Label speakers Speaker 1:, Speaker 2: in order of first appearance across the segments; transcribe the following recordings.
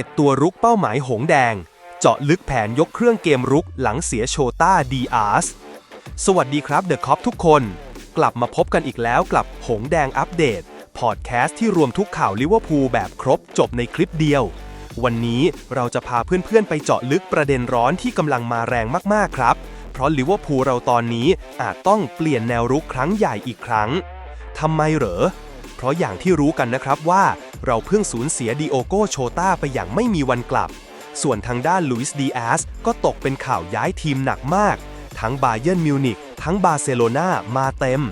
Speaker 1: 7 ตัวรุกเป้าหมายหงแดง เจาะลึกแผนยกเครื่องเกมรุกหลังเสียโชต้าดีอาร์สสวัสดีครับเดอะคอปทุกคน กลับมาพบกันอีกแล้วกับหงแดงอัปเดต พอดแคสต์ที่รวมทุกข่าวลิเวอร์พูลแบบครบจบในคลิปเดียว วันนี้เราจะพาเพื่อนๆไปเจาะลึกประเด็นร้อนที่กำลังมาแรงมากๆครับ เพราะลิเวอร์พูลเราตอนนี้อาจต้องเปลี่ยนแนวรุกครั้งใหญ่อีกครั้งทำไมเหรอ เพราะอย่างที่รู้กันนะครับว่า เราเพิ่งสูญเสียดิโอโกโชตาไปอย่างไม่มีวันกลับ ส่วนทางด้านลุยส์ดีแอสก็ตกเป็นข่าวย้ายทีมหนักมาก ทั้งบาเยิร์นมิวนิกทั้งบาร์เซโลนามาเต็ม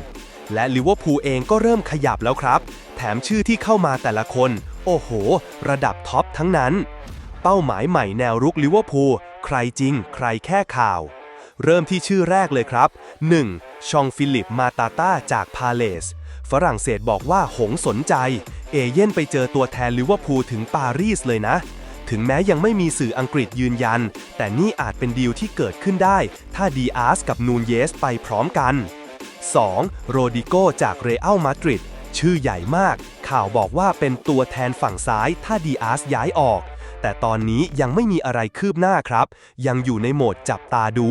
Speaker 1: และลิเวอร์พูลเองก็เริ่มขยับแล้วครับ แถมชื่อที่เข้ามาแต่ละคน โอ้โห ระดับท็อปทั้งนั้น เป้าหมายใหม่แนวรุกลิเวอร์พูลใครจริง ใครแค่ข่าว เริ่มที่ชื่อแรกเลยครับ 1. ชองฟิลิปมาตาต้าจากพาเลส ฝรั่งเศสบอกว่าหงสนใจ เอเย่นไปเจอตัวแทนลิเวอร์พูลถึงปารีสเลยนะ ถึงแม้ยังไม่มีสื่ออังกฤษยืนยัน แต่นี่อาจเป็นดีลที่เกิดขึ้นได้ ถ้าดีอาร์สกับนูนเยสไปพร้อมกัน 2. โรดิโกจากเรอัลมาดริดชื่อใหญ่มาก ข่าวบอกว่าเป็นตัวแทนฝั่งซ้ายถ้าดีอาร์สย้ายออก แต่ตอนนี้ยังไม่มีอะไรคืบหน้าครับ ยังอยู่ในโหมดจับตาดู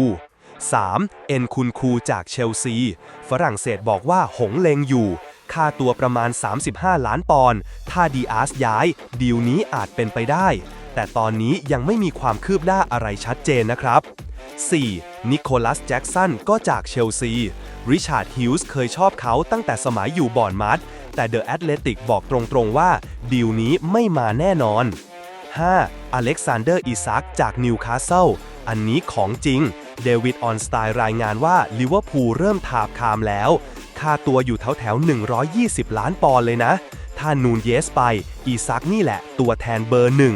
Speaker 1: 3. เอ็นคุนคูจากเชลซี ฝรั่งเศสบอกว่าหงเลงอยู่ ค่าตัวประมาณ 35 ล้านปอนด์ถ้าดีอาร์สย้าย ดีลนี้อาจเป็นไปได้ แต่ตอนนี้ยังไม่มีความคืบหน้าอะไรชัดเจนนะครับ 4. นิโคลัสแจ็กสันก็จากเชลซี ริชาร์ดฮิลส์เคยชอบเขาตั้งแต่สมัยอยู่บอร์นมัดแต่เดอะแอตเลติกบอกตรงๆว่า ดีลนี้ไม่มาแน่นอน 5. อเล็กซานเดอร์อิซักจากนิวคาสเซิลอันนี้ของจริง เดวิดออนสไตล์รายงานว่าลิเวอร์พูลเริ่มถาบคามแล้ว ค่าตัวอยู่แถวแถว120 ล้านปอนด์เลยนะ ถ้านูนเยสไป อีซักนี่แหละตัวแทนเบอร์หนึ่ง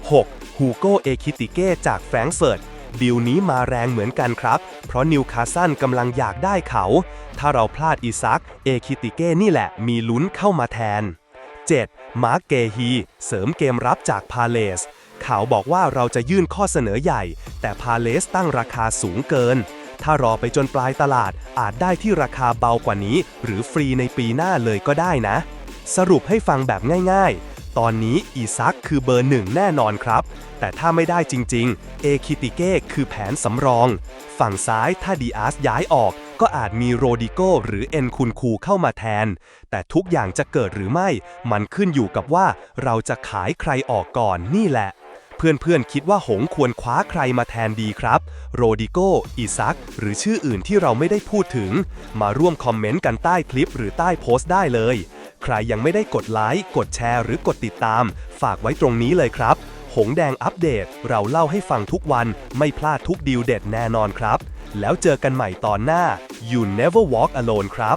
Speaker 1: 6. ฮูโกเอคิติเก้จากแฟรงก์เฟิร์ตดีลนี้มาแรงเหมือนกันครับ เพราะนิวคาสเซิลกำลังอยากได้เขา ถ้าเราพลาดอีซัก เอคิติเก้นี่แหละมีลุ้นเข้ามาแทน 7. มาร์กเกฮี เสริมเกมรับจากพาเลสข่าวบอกว่าเราจะยื่นข้อเสนอใหญ่ แต่พาเลสตั้งราคาสูงเกิน ถ้ารอไปจนปลายตลาดอาจได้ที่ราคาเบากว่านี้ หรือฟรีในปีหน้าเลยก็ได้นะ สรุปให้ฟังแบบง่ายๆ ตอนนี้อีซักคือเบอร์หนึ่งแน่นอนครับ แต่ถ้าไม่ได้จริงๆ เอคิติเก้คือแผนสำรอง ฝั่งซ้ายถ้าดีอาร์สย้ายออกก็อาจมีโรดิโกหรือเอ็นคุนคูเข้ามาแทน แต่ทุกอย่างจะเกิดหรือไม่ มันขึ้นอยู่กับว่าเราจะขายใครออกก่อนนี่แหละ เพื่อนๆคิดว่าหงควรคว้าใครมาแทนดีครับ โรดิโกอีซัก หรือชื่ออื่นที่เราไม่ได้พูดถึง มาร่วมคอมเมนต์กันใต้คลิปหรือใต้โพสต์ได้เลย ใครยังไม่ได้กดไลค์ กดแชร์ หรือกดติดตาม ฝากไว้ตรงนี้เลยครับ หงแดงอัปเดต เราเล่าให้ฟังทุกวัน ไม่พลาดทุกดีลเด็ดแน่นอนครับ แล้วเจอกันใหม่ตอนหน้า You Never Walk Alone ครับ